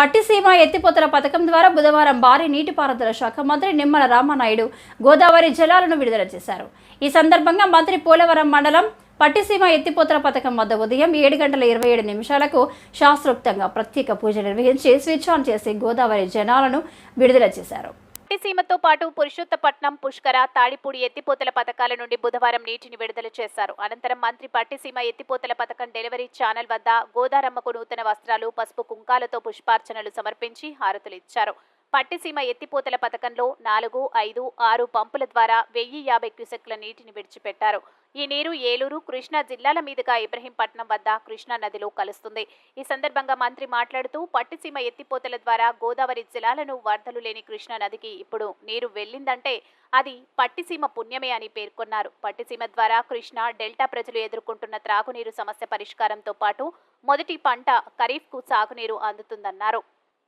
పట్టిసీమ ఎత్తిపోతల పథకం ద్వారా బుధవారం భారీ నీటిపారుదల శాఖ మంత్రి నిమ్మల రామానాయుడు గోదావరి జలాలను విడుదల చేశారు. ఈ సందర్భంగా మంత్రి పోలవరం మండలం పట్టిసీమ ఎత్తిపోతల పథకం వద్ద ఉదయం ఏడు గంటల ఇరవై ఏడు నిమిషాలకు శాస్త్రోక్తంగా ప్రత్యేక పూజ నిర్వహించి స్విచ్ ఆన్ చేసి గోదావరి జనాలను విడుదల చేశారు. పట్టిసీమతో పాటు పురుషోత్తపట్నం పుష్కర తాడిపూడి ఎత్తిపోతల పథకాల నుండి బుధవారం నీటిని విడుదల చేశారు. అనంతరం మంత్రి పట్టిసీమ ఎత్తిపోతల పథకం డెలివరీ ఛానల్ వద్ద గోదారమ్మకు నూతన వస్త్రాలు పసుపు కుంకాలతో పుష్పార్చనలు సమర్పించి హారతులు ఇచ్చారు. పట్టిసీమ ఎత్తిపోతల పథకంలో నాలుగు ఐదు ఆరు పంపుల ద్వారా వెయ్యి యాభై క్యూసెక్ల నీటిని విడిచిపెట్టారు. ఈ నీరు ఏలూరు కృష్ణా జిల్లాల మీదుగా ఇబ్రహీంపట్నం వద్ద కృష్ణా నదిలో కలుస్తుంది. ఈ సందర్భంగా మంత్రి మాట్లాడుతూ పట్టిసీమ ఎత్తిపోతల ద్వారా గోదావరి జలాలను వరదలు లేని కృష్ణా నదికి ఇప్పుడు నీరు వెళ్ళిందంటే అది పట్టిసీమ పుణ్యమే అని పేర్కొన్నారు. పట్టిసీమ ద్వారా కృష్ణా డెల్టా ప్రజలు ఎదుర్కొంటున్న త్రాగునీరు సమస్య పరిష్కారంతో పాటు మొదటి పంట ఖరీఫ్కు సాగునీరు అందుతుందన్నారు.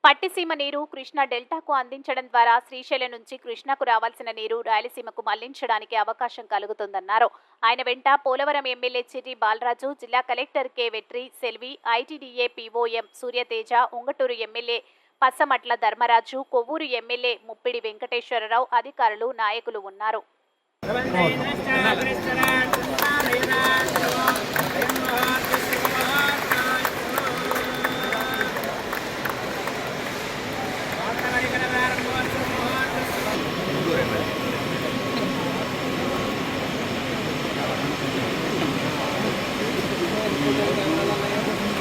పట్టిసీమ నీరు కృష్ణా డెల్టాకు అందించడం ద్వారా శ్రీశైలం నుంచి కృష్ణాకు రావాల్సిన నీరు రాయలసీమకు మళ్ళించడానికి అవకాశం కలుగుతుందన్నారు. ఆయన వెంట పోలవరం ఎమ్మెల్యే చిర్రి బాలరాజు జిల్లా collector K. Vetri Selvi ITDA POM Suryateja Unguturu MLA Pasamatla Dharmaraju Kovvur MLA Muppidi Venkateswararao అధికారులు నాయకులు ఉన్నారు.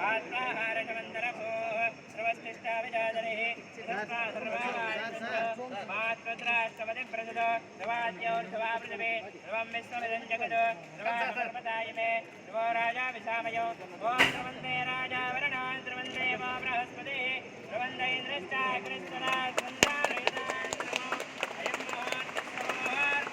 ధర్మయచ్చద ఆత్మాహారకమందరభో ధ్రువస్థిష్టా విజాదరిః సిద్ధస్మా సర్వాహారస్తు మాత్రద్రాష్టపతి ప్రజదో ధ్రువాద్యోర్ధ్రువా పృథివీ ధ్రువం విశ్వమిదం జగదో ధ్రువామర్పదాయిమే ధ్రువో రాజా విశామయో ఓం ధ్రువందే రాజా వరుణో ధ్రువందేవో బృహస్పతి ధ్రువంత ఇంద్రశ్చాగ్నిస్తరాసుందరయనాంద్రమో